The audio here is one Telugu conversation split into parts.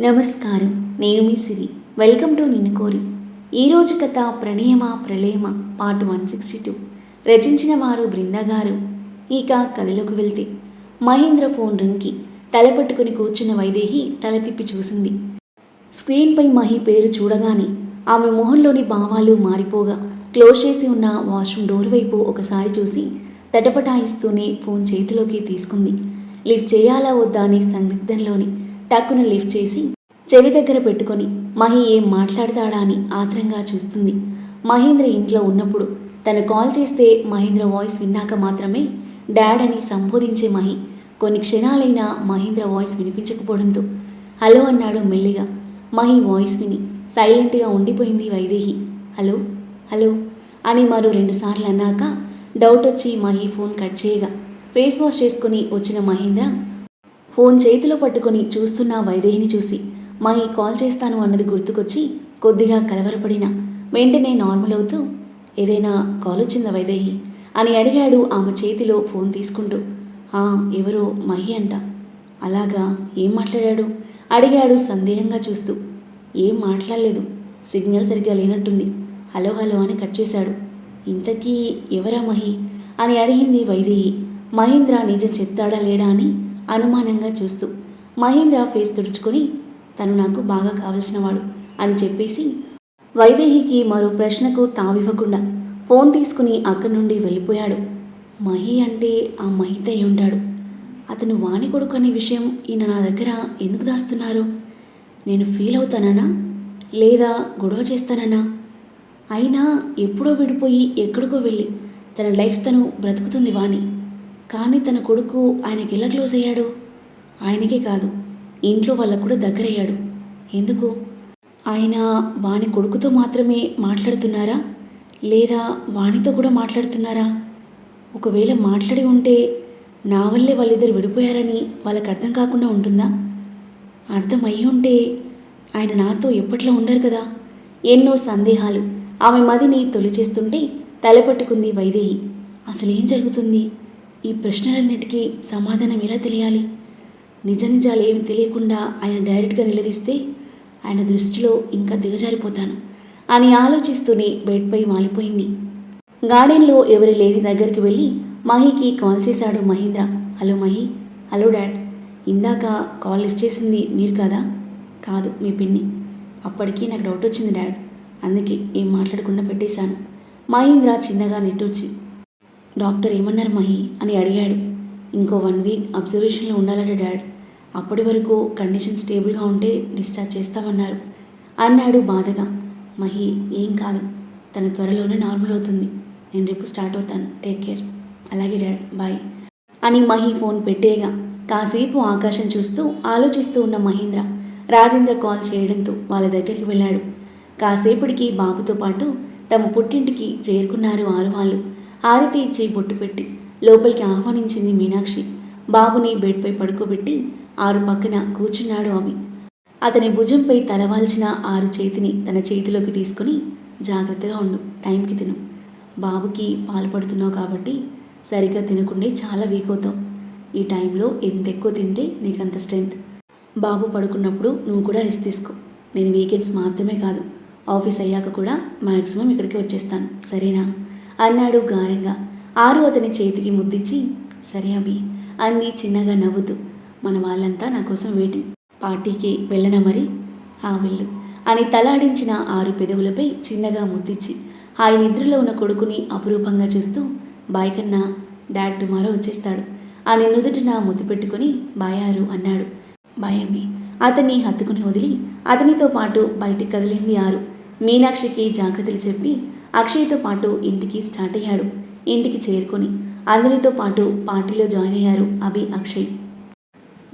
నమస్కారం. నేను మీ సిరి. వెల్కమ్ టు నిన్ను కోరి. ఈరోజు కథ ప్రణయమ ప్రళయమ? Part one sixty two. రచించిన వారు బృంద గారు. ఇక కథలోకి వెళ్తే మహేంద్ర ఫోన్ రింగ్కి తలపట్టుకుని కూర్చున్న వైదేహి తల తిప్పి చూసింది. స్క్రీన్పై మహి పేరు చూడగానే ఆమె మొహంలోని భావాలు మారిపోగా క్లోజ్ చేసి ఉన్న వాష్రూమ్ డోర్ వైపు ఒకసారి చూసి తటపటాయిస్తూనే ఫోన్ చేతిలోకి తీసుకుంది. లిఫ్ట్ చేయాలా వద్దా అని సందిగ్ధంలోని టక్కును లిఫ్ట్ చేసి చెవి దగ్గర పెట్టుకొని మహి ఏం మాట్లాడతాడా? అని ఆత్రంగా చూస్తుంది. మహేంద్ర ఇంట్లో ఉన్నప్పుడు తను కాల్ చేస్తే మహేంద్ర వాయిస్ విన్నాక మాత్రమే డాడ్ అని సంబోధించే మహి కొన్ని క్షణాలైనా మహేంద్ర వాయిస్ వినిపించకపోవడంతో హలో అన్నాడు మెల్లిగా. మహి వాయిస్ విని సైలెంట్గా ఉండిపోయింది వైదేహి. హలో హలో అని మరో రెండుసార్లు అన్నాక డౌట్ వచ్చి మహి ఫోన్ కట్ చేయగా ఫేస్ వాష్ చేసుకుని వచ్చిన మహేంద్ర ఫోన్ చేతిలో పట్టుకొని చూస్తున్న వైదేహిని చూసి మహి కాల్ చేస్తాను అన్నది గుర్తుకొచ్చి కొద్దిగా కలవరపడిన. వెంటనే నార్మల్ అవుతూ ఏదైనా కాల్ వచ్చిందా వైదేహి? అని అడిగాడు ఆమె చేతిలో ఫోన్ తీసుకుంటూ. "ఆ, ఎవరో మహి అంట. అలాగా ఏం మాట్లాడాడు? అడిగాడు సందేహంగా చూస్తూ. ఏం మాట్లాడలేదు. సిగ్నల్ సరిగ్గా లేనట్టుంది. హలో హలో అని కట్ చేశాడు. ఇంతకీ ఎవరా మహి? అని అడిగింది వైదేహి. మహేంద్ర నిజం చెప్తాడా లేడా అని అనుమానంగా చూస్తూ మహేంద్ర ఫేస్ తుడుచుకొని తను నాకు బాగా కావలసినవాడు అని చెప్పేసి వైదేహికి మరో ప్రశ్నకు తావివ్వకుండా ఫోన్ తీసుకుని అక్కడి నుండి వెళ్ళిపోయాడు. మహి అంటే ఆ మహితై ఉంటాడు అతను వాణి కొడుకు అనే విషయం ఈయన నా దగ్గర ఎందుకు దాస్తున్నారు? నేను ఫీల్ అవుతానా లేదా గొడవ చేస్తానన్నా అయినా ఎప్పుడో విడిపోయి ఎక్కడికో వెళ్ళి తన లైఫ్ తను బ్రతుకుతుంది వాణి. కానీ తన కొడుకు ఆయనకి ఎలా క్లోజ్ అయ్యాడు? ఆయనకే కాదు ఇంట్లో వాళ్ళకు కూడా దగ్గరయ్యాడు. ఎందుకు? ఆయన వాని కొడుకుతో మాత్రమే మాట్లాడుతున్నారా? లేదా వానితో కూడా మాట్లాడుతున్నారా? ఒకవేళ మాట్లాడి ఉంటే నా వల్లే వాళ్ళిద్దరు విడిపోయారని వాళ్ళకి అర్థం కాకుండా ఉంటుందా? అర్థం అయ్యి ఉంటే ఆయన నాతో ఎప్పట్లో ఉండరు కదా. ఎన్నో సందేహాలు. ఆమె మదిని తొలిచేస్తుంటే తలపట్టుకుంది వైదేహి. అసలు ఏం జరుగుతుంది? ఈ ప్రశ్నలన్నిటికీ సమాధానం ఎలా తెలియాలి? నిజ నిజాలు ఏమి తెలియకుండా ఆయన డైరెక్ట్గా నిలదీస్తే ఆయన దృష్టిలో ఇంకా దిగజారిపోతాను అని ఆలోచిస్తూనే బెడ్పై మాలిపోయింది. గార్డెన్లో ఎవరి లేని దగ్గరికి వెళ్ళి మహికి కాల్ చేశాడు Mahendra. Hello Mahi hello dad ఇందాక కాల్ లిఫ్ట్ చేసింది మీరు కదా? కాదు మీ పిన్ని. అప్పటికి నాకు డౌట్ వచ్చింది డాడ్ అందుకే ఏం మాట్లాడకుండా పెట్టేశాను. మహీంద్ర చిన్నగా నిట్టూచి డాక్టర్ ఏమన్నారు మహి? అని అడిగాడు. ఇంకో వన్ వీక్ అబ్జర్వేషన్లో ఉండాలట డాడ్. అప్పటి వరకు కండిషన్ స్టేబుల్గా ఉంటే డిశ్చార్జ్ చేస్తామన్నారు. అన్నాడు బాధగా. మహి ఏం కాదు. తన త్వరలోనే నార్మల్ అవుతుంది. నేను రేపు స్టార్ట్ అవుతాను. Take care. అలాగే డాడ్. బాయ్. అని మహి ఫోన్ పెట్టేగా కాసేపు ఆకాశం చూస్తూ ఆలోచిస్తూ ఉన్న మహేంద్ర రాజేంద్ర కాల్ చేయడంతో వాళ్ళ దగ్గరికి వెళ్ళాడు. కాసేపటికి బాబుతో పాటు తమ పుట్టింటికి చేరుకున్నారు ఆరు వాళ్ళు. హారతి ఇచ్చి బొట్టు పెట్టి. లోపలికి ఆహ్వానించింది మీనాక్షి. బాబుని బెడ్పై పడుకోబెట్టి ఆరు పక్కన కూర్చున్నాడు అవి అతని భుజంపై తలవాల్చిన ఆరు చేతిని తన చేతిలోకి తీసుకుని జాగ్రత్తగా ఉండు టైంకి తిను. బాబుకి పాలు పడుతున్నావు కాబట్టి సరిగ్గా తినకుండే చాలా వీక్ అవుతావు. ఈ టైంలో ఎంత ఎక్కువ తింటే నీకు అంత స్ట్రెంగ్త్. బాబు పడుకున్నప్పుడు నువ్వు కూడా రెస్ట్ తీసుకో. నేను వీకెండ్స్ మాత్రమే కాదు ఆఫీస్ అయ్యాక కూడా మ్యాక్సిమం ఇక్కడికి వచ్చేస్తాను. సరేనా? అన్నాడు గారంగా. ఆరు అతని చేతికి ముద్దిచ్చి సరే అభి అంది చిన్నగా నవ్వుతూ. మన వాళ్ళంతా నా కోసం వెయిటింగ్ పార్టీకి వెళ్ళనా మరి? ఆ వెళ్ళు అని తలాడించిన ఆరు పెదవులపై చిన్నగా ముద్దిచ్చి హాయి నిద్రలో ఉన్న కొడుకుని అపురూపంగా చూస్తూ బాయ్ కన్నా డాడ్ టుమారో వచ్చేస్తాడు అని నుదుటిన ముద్దు పెట్టుకుని బాయారు అన్నాడు. బాయ్ అతన్ని హత్తుకుని వదిలి అతనితో పాటు బయటికి కదిలింది ఆరు. మీనాక్షికి జాగ్రత్తలు చెప్పి అక్షయ్తో పాటు ఇంటికి స్టార్ట్ అయ్యాడు. ఇంటికి చేరుకొని అందరితో పాటు పార్టీలో జాయిన్ అయ్యారు అభి అక్షయ్.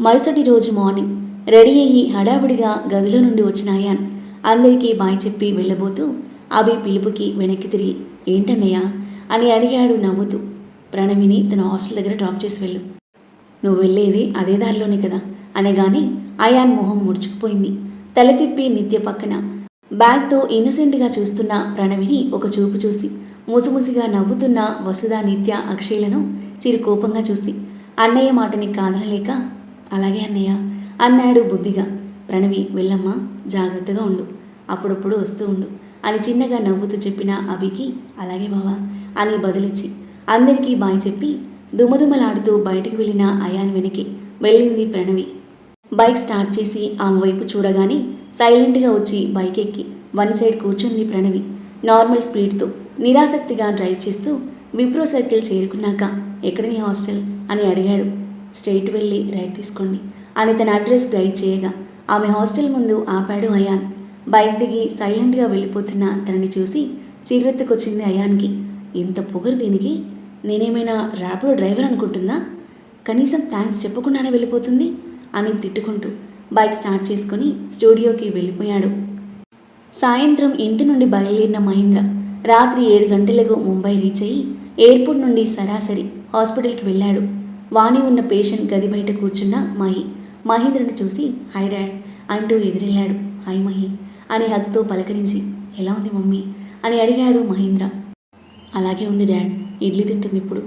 మరుసటి రోజు మార్నింగ్ రెడీ అయ్యి హడావిడిగా గదిలో నుండి వచ్చిన అయాన్ అందరికీ బాయ్ చెప్పి వెళ్ళబోతూ అభి పిలుపుకి వెనక్కి తిరిగి ఏంటన్నయ్యా? అని అడిగాడు నవ్వుతూ. ప్రణవిని తన హాస్టల్ దగ్గర డ్రాప్ చేసి వెళ్ళు. నువ్వు వెళ్ళేది అదే దారిలోనే కదా? అనగానే అయాన్ మొహం ముడుచుకుపోయింది. తల తిప్పి నిత్య పక్కన బ్యాగ్తో ఇన్నసెంట్గా చూస్తున్న ప్రణవిని ఒక చూపు చూసి ముసిముసిగా నవ్వుతున్న వసుధ నిత్య అక్షయ్లను చిరు కోపంగా చూసి అన్నయ్య మాటని కాదనలేక అలాగే అన్నయ్య అన్నాడు బుద్ధిగా. ప్రణవి వెళ్ళమ్మా జాగ్రత్తగా ఉండు అప్పుడప్పుడు వస్తూ ఉండు అని చిన్నగా నవ్వుతూ చెప్పిన అభికి అలాగే బావా అని బదులిచ్చి అందరికీ బాయ్ చెప్పి దుమదుమలాడుతూ బయటకు వెళ్ళిన అయాన్ వెనక్కి వెళ్ళింది ప్రణవి. బైక్ స్టార్ట్ చేసి ఆమె వైపు చూడగానే సైలెంట్గా వచ్చి బైక్ ఎక్కి వన్ సైడ్ కూర్చుంది ప్రణవి. నార్మల్ స్పీడ్తో నిరాసక్తిగా డ్రైవ్ చేస్తూ విప్రో సర్కిల్ చేరుకున్నాక ఎక్కడ నీ హాస్టల్? అని అడిగాడు. స్ట్రైట్ వెళ్ళి రైట్ తీసుకోండి. అని తన అడ్రస్ గైడ్ చేయగా ఆమె హాస్టల్ ముందు ఆపాడు అయాన్. బైక్ దిగి సైలెంట్గా వెళ్ళిపోతున్న తనని చూసి చిర్రెత్తుకొచ్చింది అయాన్కి. ఇంత పొగరు దీనికి? నేనేమైనా ర్యాపిడో డ్రైవర్ అనుకుంటుందా? కనీసం థ్యాంక్స్ చెప్పకుండానే వెళ్ళిపోతుంది? అని తిట్టుకుంటూ బైక్ స్టార్ట్ చేసుకుని స్టూడియోకి వెళ్ళిపోయాడు. సాయంత్రం ఇంటి నుండి బయలుదేరిన మహేంద్ర రాత్రి ఏడు గంటలకు ముంబై రీచ్ అయ్యి ఎయిర్పోర్ట్ నుండి సరాసరి హాస్పిటల్కి వెళ్ళాడు. వాణి ఉన్న పేషెంట్ గది బయట కూర్చున్న మహి మహేంద్రను చూసి హై డాడ్ అంటూ ఎదురెళ్ళాడు. హాయ్ మహి అని హక్తో పలకరించి ఎలా ఉంది మమ్మీ? అని అడిగాడు మహేంద్ర. అలాగే ఉంది డాడ్ ఇడ్లీ తింటుంది ఇప్పుడు.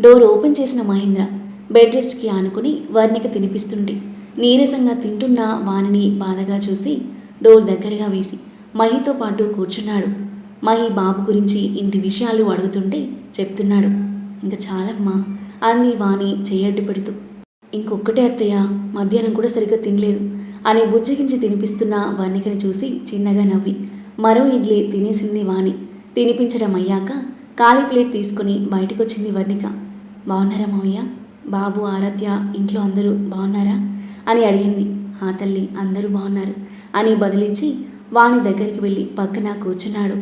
డోర్ ఓపెన్ చేసిన మహేంద్ర బెడ్ రెస్ట్కి ఆనుకుని వర్ణిక తినిపిస్తుంటే నీరసంగా తింటున్న వానిని బాధగా చూసి డోర్ దగ్గరగా వేసి మహితో పాటు కూర్చున్నాడు. మహి బాబు గురించి ఇంటి విషయాలు అడుగుతుంటే చెప్తున్నాడు. ఇంకా చాలమ్మా అంది వాణి చేయడ్డు పెడుతూ. ఇంకొక్కటే అత్తయ్య మధ్యాహ్నం కూడా సరిగ్గా తినలేదు అని బుజ్జగించి తినిపిస్తున్న వన్నికని చూసి చిన్నగా నవ్వి మరో ఇడ్లీ తినేసింది వాణి. తినిపించడం అయ్యాక ఖాళీ ప్లేట్ తీసుకుని బయటకొచ్చింది వర్ణిక బాగున్నారా మావయ్య? బాబు ఆరాధ్య ఇంట్లో అందరూ బాగున్నారా అని అడిగింది. ఆ తల్లి అందరూ బాగున్నారు అని బదిలించి వాణి దగ్గరికి వెళ్ళి పక్కన కూర్చున్నాడు.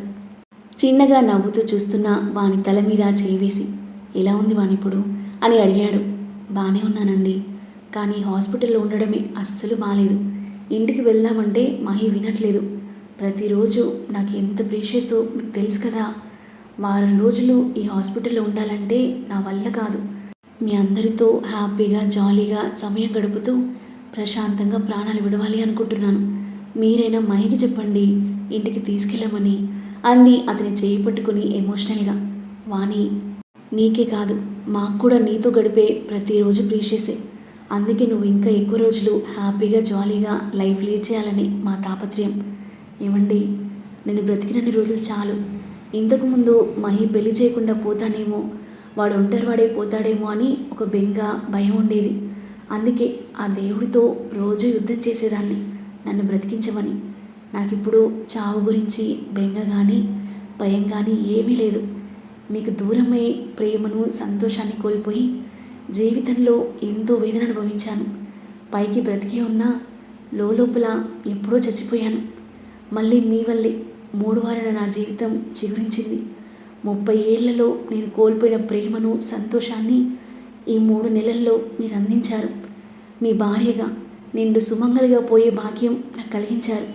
చిన్నగా నవ్వుతూ చూస్తున్న వాని తల మీద చేవేసి ఎలా ఉంది వాని ఇప్పుడు? అని అడిగాడు. బాగానే ఉన్నానండి కానీ హాస్పిటల్లో ఉండడమే అస్సలు బాగాలేదు ఇంటికి వెళ్దామంటే మహి వినట్లేదు. ప్రతిరోజు నాకు ఎంత ప్రీషియస్ మీకు తెలుసు కదా. వారం రోజులు ఈ హాస్పిటల్లో ఉండాలంటే నా వల్ల కాదు. మీ అందరితో హ్యాపీగా జాలీగా సమయం గడుపుతూ ప్రశాంతంగా ప్రాణాలు విడవాలి అనుకుంటున్నాను. మీరైనా మైకి చెప్పండి ఇంటికి తీసుకెళ్ళమని అంది అతని చేయి పట్టుకుని ఎమోషనల్గా. వాణి నీకే కాదు మాకు కూడా నీతో గడిపే ప్రతిరోజు ప్రీషేసే అందుకే నువ్వు ఇంకా ఎక్కువ రోజులు హ్యాపీగా జాలీగా లైఫ్ లీడ్ చేయాలని మా తాపత్రయం. ఏమండి నేను బ్రతికినన్ని రోజులు చాలు. ఇంతకుముందు మహి పెళ్ళి చేయకుండా పోతానేమో వాడు ఒంటరి వాడే పోతాడేమో అని ఒక బెంగ భయం ఉండేది. అందుకే ఆ దేవుడితో రోజు యుద్ధం చేసేదాన్ని. నన్ను బ్రతికించమని. నాకిప్పుడు చావు గురించి బెంగ కానీ భయం కానీ ఏమీ లేదు. మీకు దూరమై ప్రేమను సంతోషాన్ని కోల్పోయి జీవితంలో ఎంతో వేదన అనుభవించాను. పైకి బ్రతికే ఉన్నా లోపల ఎప్పుడో చచ్చిపోయాను. మళ్ళీ మీ వల్లే మూడు వారాల నా జీవితం చిగురించింది. ముప్పై ఏళ్ళలో నేను కోల్పోయిన ప్రేమను సంతోషాన్ని ఈ మూడు నెలల్లో మీరు అందించారు. మీ భార్యగా నిండు సుమంగలిగా పోయే భాగ్యం నాకు కలిగించారు.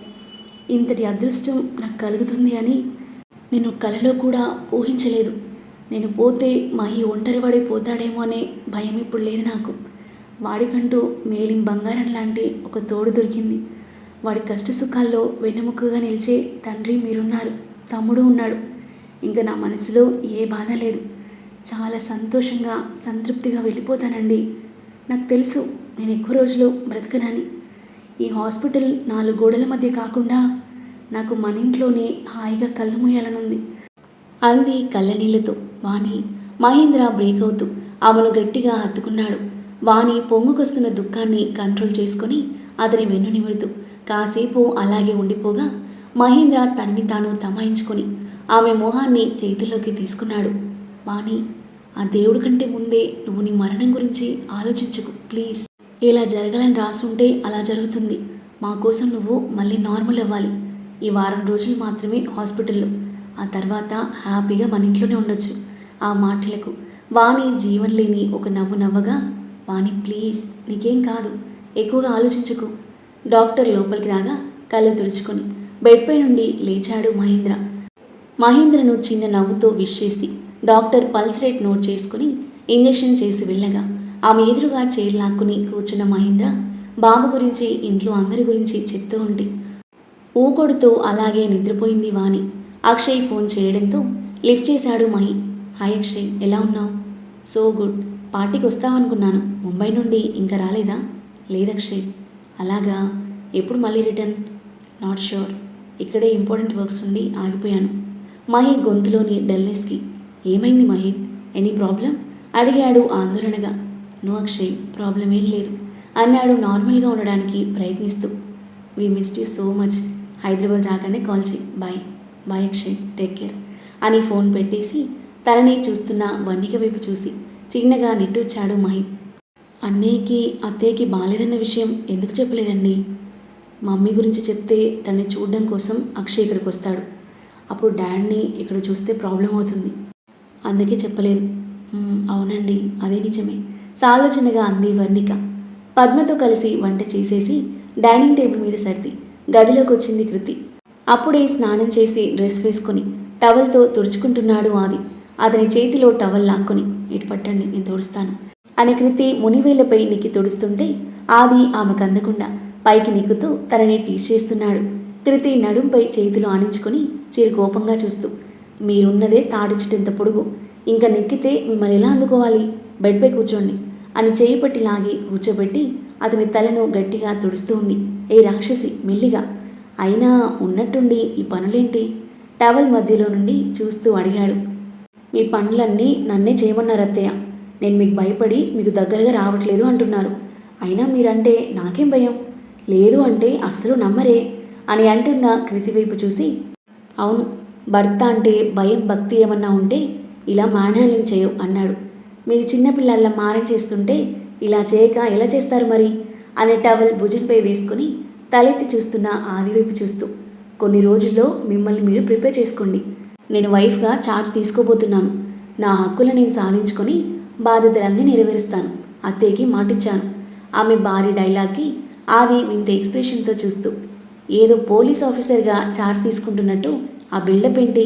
ఇంతటి అదృష్టం నాకు కలుగుతుంది అని నేను కలలో కూడా ఊహించలేదు. నేను పోతే మా ఈ ఒంటరివాడి పోతాడేమో అనే భయం ఇప్పుడు లేదు నాకు. వాడికంటూ మేలిం బంగారం లాంటి ఒక తోడు దొరికింది. వాడి కష్ట సుఖాల్లో వెన్నెముకగా నిలిచే తండ్రి మీరున్నారు. తమ్ముడు ఉన్నాడు. ఇంకా నా మనసులో ఏ బాధ లేదు. చాలా సంతోషంగా సంతృప్తిగా వెళ్ళిపోతానండి. నాకు తెలుసు నేను ఎక్కువ రోజులు బ్రతకనని. ఈ హాస్పిటల్ నాలుగు గోడల మధ్య కాకుండా నాకు మన ఇంట్లోనే హాయిగా కళ్ళు మూయాలనుంది. అంది కళ్ళనీళ్ళతో. వాణి మహేంద్ర బ్రేక్ అవుతూ ఆమెను గట్టిగా హత్తుకున్నాడు. వాణి పొంగుకొస్తున్న దుఃఖాన్ని కంట్రోల్ చేసుకొని అతని వెన్ను నిమురుతూ కాసేపు అలాగే ఉండిపోగా మహేంద్ర తనని తాను తమాయించుకొని ఆమె మొహాన్ని చేతుల్లోకి తీసుకున్నాడు. వాణి ఆ దేవుడి కంటే ముందే నువ్వు నీ మరణం గురించి ఆలోచించుకు ప్లీజ్. ఇలా జరగాలని రాసుంటే అలా జరుగుతుంది. మా కోసం నువ్వు మళ్ళీ నార్మల్ అవ్వాలి. ఈ వారం రోజులు మాత్రమే హాస్పిటల్లో. ఆ తర్వాత హ్యాపీగా మన ఇంట్లోనే ఉండొచ్చు. ఆ మాటలకు వాణి జీవన్ లేని ఒక నవ్వు నవ్వగా వాణి ప్లీజ్ నీకేం కాదు. ఎక్కువగా ఆలోచించకు. డాక్టర్ లోపలికి రాగా కళ్ళు తుడుచుకొని బెడ్పై నుండి లేచాడు మహేంద్ర. మహేంద్రను చిన్న నవ్వుతో విష్ చేసి డాక్టర్ పల్స్ రేట్ నోట్ చేసుకుని ఇంజెక్షన్ చేసి వెళ్ళగా ఆమె ఎదురుగా చైర్ లాక్కుని కూర్చున్న మహేంద్ర బాబు గురించి ఇంట్లో అందరి గురించి చెప్తూ ఉండి ఊకొడుతూ అలాగే నిద్రపోయింది వాణి. అక్షయ్ ఫోన్ చేయడంతో లిఫ్ట్ చేశాడు మహి. హాయ్ అక్షయ్ ఎలా ఉన్నావు? So good. పార్టీకి వస్తావనుకున్నాను ముంబై నుండి ఇంకా రాలేదా? లేదక్షయ్ అలాగా? ఎప్పుడు మళ్ళీ రిటర్న్? Not sure. ఇక్కడే ఇంపార్టెంట్ వర్క్స్ ఉండి ఆగిపోయాను. మహి గొంతులోని డల్నెస్కి ఏమైంది మహిత్ ఎనీ ప్రాబ్లం అడిగాడు ఆందోళనగా. నో అక్షయ్ ప్రాబ్లం ఏం లేదు. అన్నాడు నార్మల్గా ఉండడానికి ప్రయత్నిస్తూ. We missed you so much Hyderabad రాగానే కాల్ చేయి. Bye bye Akshay. Take care అని ఫోన్ పెట్టేసి తనని చూస్తున్న వన్నిక వైపు చూసి చిన్నగా నిట్టూర్చాడు మహిత్ అన్నయ్యకి అత్తయ్యకి బాలేదన్న విషయం ఎందుకు చెప్పలేదండి? మమ్మీ గురించి చెప్తే తనని చూడడం కోసం అక్షయ్ ఇక్కడికి వస్తాడు అప్పుడు డాడ్ని ఇక్కడ చూస్తే ప్రాబ్లం అవుతుంది. అందుకే చెప్పలేదు. అవునండి అదే నిజమే. సాలోచనగా అంది వర్ణిక. పద్మతో కలిసి వంట చేసేసి డైనింగ్ టేబుల్ మీద సర్ది. గదిలోకి వచ్చింది కృతి. అప్పుడే స్నానం చేసి డ్రెస్ వేసుకొని టవల్తో తుడుచుకుంటున్నాడు ఆది. అతని చేతిలో టవల్ లాక్కొని ఇటు పట్టండి నేను తుడుస్తాను అని కృతి మునివేలపై నిక్కి తుడుస్తుంటే ఆది ఆమెకు అందకుండా పైకి నిక్కుతూ తనని టీచ్ చేస్తున్నాడు. కృతి నడుంపై చేతులు ఆనించుకుని చిరు కోపంగా చూస్తూ మీరున్నదే తాడి చుట్టంత పొడుగు. ఇంకా నెక్కితే మిమ్మల్ని ఎలా అందుకోవాలి? బెడ్పై కూర్చోండి. అని చేయి పట్టి లాగి కూర్చోబెట్టి అతని తలను గట్టిగా తుడుస్తూ ఉంది. ఏ రాక్షసి మెల్లిగా. అయినా ఉన్నట్టుండి ఈ పనులేంటి? టవల్ మధ్యలో నుండి చూస్తూ అడిగాడు. మీ పనులన్నీ నన్నే చేయమన్నారు అత్తయ్య. నేను మీకు భయపడి మీకు దగ్గరగా రావట్లేదు అంటున్నారు. అయినా మీరంటే నాకేం భయం? లేదు అంటే అస్సలు నమ్మరే అని అంటున్న కృతి వైపు చూసి అవును భర్త అంటే భయం భక్తి ఏమన్నా ఉంటే ఇలా మ్యాన్ చేయవు అన్నాడు. మీరు చిన్నపిల్లల్లా మారం చేస్తుంటే ఇలా చేయక ఎలా చేస్తారు మరి? అనే టవల్ భుజంపై వేసుకుని తలెత్తి చూస్తున్న ఆదివైపు చూస్తూ కొన్ని రోజుల్లో మిమ్మల్ని మీరు ప్రిపేర్ చేసుకోండి. నేను వైఫ్గా ఛార్జ్ తీసుకోబోతున్నాను. నా హక్కులు నేను సాధించుకొని బాధ్యతలన్నీ నెరవేరుస్తాను. అత్తయ్యకి మాటిచ్చాను. ఆమె భారీ డైలాగ్కి ఆది వింత ఎక్స్ప్రెషన్తో చూస్తూ ఏదో పోలీస్ ఆఫీసర్గా ఛార్జ్ తీసుకుంటున్నట్టు ఆ బిల్డప్ ఏంటి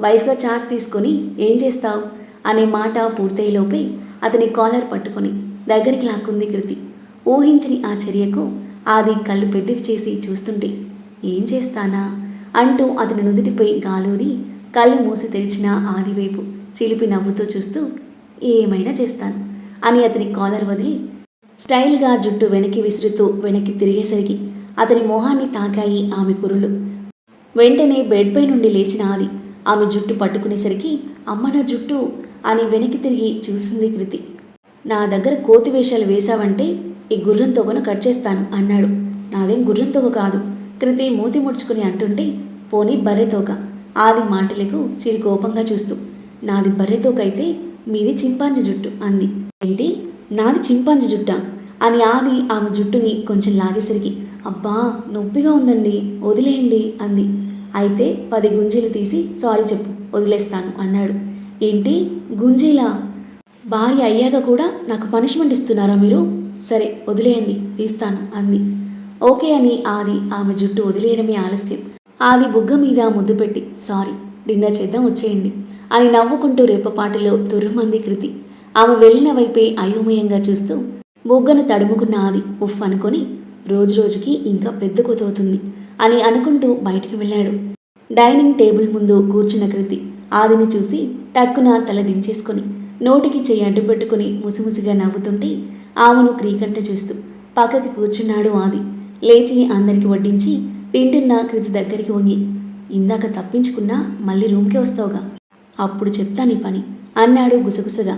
వైఫ్గా ఛాన్స్ తీసుకొని ఏం చేస్తావు? అనే మాట పూర్తయ్యేలోపే అతని కాలర్ పట్టుకొని దగ్గరికి లాక్కుంది కృతి. ఊహించని ఆ చర్యకు ఆది కళ్ళు పెద్దవి చేసి చూస్తుంటే ఏం చేస్తానా? అంటూ అతని నుదుటిపై గాలూరి కళ్ళు మూసి తెరిచిన ఆది వైపు చిలిపి నవ్వుతూ చూస్తూ ఏమైనా చేస్తాను అని అతని కాలర్ వదిలి స్టైల్గా జుట్టు వెనక్కి విసురుతూ వెనక్కి తిరిగేసరికి అతని మొహాన్ని తాకాయి ఆమె కురులు వెంటనే బెడ్పై నుండి లేచిన ఆది. ఆమె జుట్టు పట్టుకునేసరికి అమ్మ నా జుట్టు అని వెనక్కి తిరిగి చూసింది కృతి. నా దగ్గర కోతి వేషాలు వేశావంటే ఈ గుర్రం తొగను కట్ చేస్తాను అన్నాడు. నాదేం గుర్రం తొగ కాదు. కృతి మూతి ముడుచుకుని అంటుంటే పోనీ బర్రె తోక. ఆది మాటలకు చిరు కోపంగా చూస్తూ నాది బర్రె తోక అయితే మీది చింపాంజీ జుట్టు అంది. ఏంటి? నాది చింపాంజీ జుట్టా? అని ఆది ఆమె జుట్టుని కొంచెం లాగేసరికి అబ్బా నొప్పిగా ఉందండి వదిలేయండి అంది. అయితే పది గుంజీలు తీసి సారీ చెప్పు వదిలేస్తాను అన్నాడు. ఏంటి? గుంజీలా? భార్య అయ్యాక కూడా నాకు పనిష్మెంట్ ఇస్తున్నారా మీరు? సరే వదిలేయండి తీస్తాను అంది. ఓకే అని ఆది ఆమె జుట్టు వదిలేయడమే ఆలస్యం. ఆది బుగ్గ మీద ముద్దు పెట్టి సారీ డిన్నర్ చేద్దాం వచ్చేయండి అని నవ్వుకుంటూ రేపపాటిలో తుర్రుమంది కృతి. ఆమె వెళ్ళిన వైపే అయోమయంగా చూస్తూ బుగ్గను తడుముకున్న ఆది ఉఫ్ అనుకొని రోజు రోజుకి ఇంకా పెద్ద కొతవుతుంది అని అనుకుంటూ బయటికి వెళ్ళాడు. డైనింగ్ టేబుల్ ముందు కూర్చున్న కృతి ఆదిని చూసి టక్కున తల దించేసుకొని నోటికి చెయ్యి అడ్డు పెట్టుకుని ముసిముసిగా నవ్వుతుంటే ఆమెను క్రీకంట చూస్తూ పక్కకి కూర్చున్నాడు ఆది. లేచి అందరికి వడ్డించి తింటున్న కృతి దగ్గరికి వంగి ఇందాక తప్పించుకున్నా మళ్ళీ రూమ్కే వస్తావుగా. అప్పుడు చెప్తా నీ పని అన్నాడు గుసగుసగా.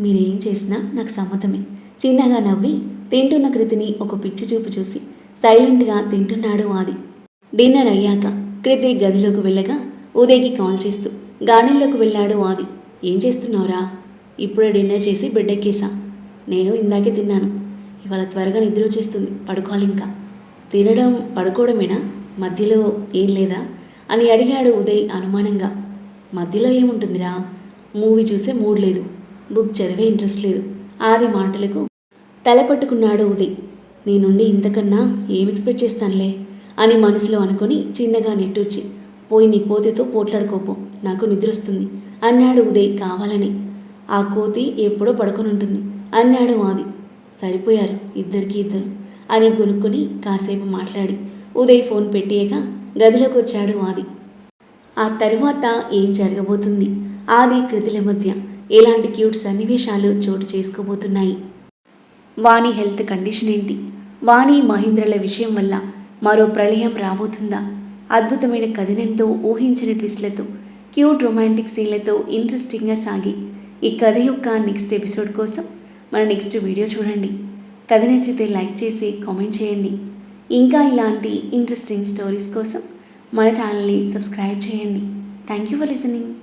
మీరేం చేసినా నాకు సమ్మతమే. చిన్నగా నవ్వి తింటున్న కృతిని ఒక పిచ్చి చూపు చూసి సైలెంట్గా తింటున్నాడు ఆది. డిన్నర్ అయ్యాక కృతి గదిలోకి వెళ్ళగా ఉదయ్కి కాల్ చేస్తూ గార్డెన్లోకి వెళ్ళాడు ఆది. ఏం చేస్తున్నావురా? ఇప్పుడే డిన్నర్ చేసి బెడ్ ఎక్కేసా? నేను ఇందాకే తిన్నాను. ఇవాళ త్వరగా నిద్ర వచ్చేస్తుంది. పడుకోవాలి ఇంకా. తినడం పడుకోవడమేనా? మధ్యలో ఏం లేదా? అని అడిగాడు ఉదయ్ అనుమానంగా. మధ్యలో ఏముంటుందిరా? మూవీ చూసే మూడ్ లేదు. బుక్ చదివే ఇంట్రెస్ట్ లేదు. ఆది మాటలకు తల పట్టుకున్నాడు ఉదయ్ నీ నుండి ఇంతకన్నా ఏం ఎక్స్పెక్ట్ చేస్తానులే అని మనసులో అనుకొని చిన్నగా నెట్టూర్చి పోయి నీ కోతితో పోట్లాడుకోపో నాకు నిద్ర వస్తుంది అన్నాడు ఉదయ్ కావాలని. ఆ కోతి ఎప్పుడో పడుకొని ఉంటుంది అన్నాడు ఆది. సరిపోయారు ఇద్దరికి ఇద్దరు అని గునుక్కుని కాసేపు మాట్లాడి ఉదయ్ ఫోన్ పెట్టేయక గదిలోకి వచ్చాడు ఆది. ఆ తరువాత ఏం జరగబోతుంది? ఆది కృతుల మధ్య ఎలాంటి క్యూట్ సన్నివేశాలు చోటు చేసుకోబోతున్నాయి. వాణి హెల్త్ కండిషన్ ఏంటి? వాణి మహేంద్రల విషయం వల్ల మరో ప్రళయం రాబోతుందా? అద్భుతమైన కథనంతో ఊహించిన ట్విస్ట్లతో క్యూట్ రొమాంటిక్ సీన్లతో ఇంట్రెస్టింగ్గా సాగి ఈ కథ యొక్క నెక్స్ట్ ఎపిసోడ్ కోసం మన నెక్స్ట్ వీడియో చూడండి. కథ నచ్చితే లైక్ చేసి కామెంట్ చేయండి. ఇంకా ఇలాంటి ఇంట్రెస్టింగ్ స్టోరీస్ కోసం మన ఛానల్ని సబ్స్క్రైబ్ చేయండి. Thank you for listening.